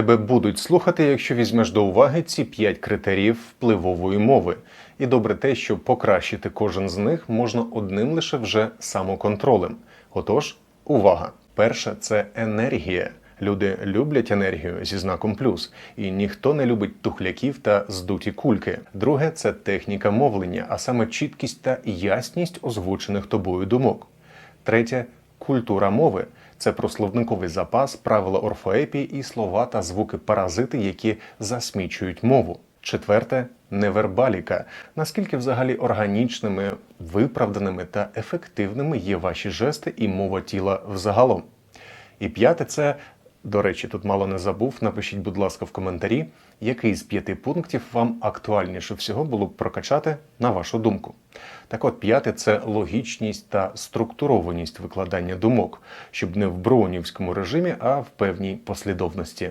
Тебе будуть слухати, якщо візьмеш до уваги ці п'ять критеріїв впливової мови. І добре те, що покращити кожен з них можна одним лише вже самоконтролем. Отож, увага! Перше це енергія. Люди люблять енергію зі знаком плюс, і ніхто не любить тухляків та здуті кульки. Друге це техніка мовлення, а саме чіткість та ясність озвучених тобою думок. Третє культура мови. Це прословниковий запас, правила орфоепії і слова та звуки паразити, які засмічують мову. Четверте невербаліка. Наскільки взагалі органічними, виправданими та ефективними є ваші жести і мова тіла взагалом. І п'яте це, до речі, тут мало не забув. Напишіть, будь ласка, в коментарі, який з п'яти пунктів вам актуальніше всього було б прокачати на вашу думку. Так от, п'яте це логічність та структурованість викладання думок, щоб не в броунівському режимі, а в певній послідовності.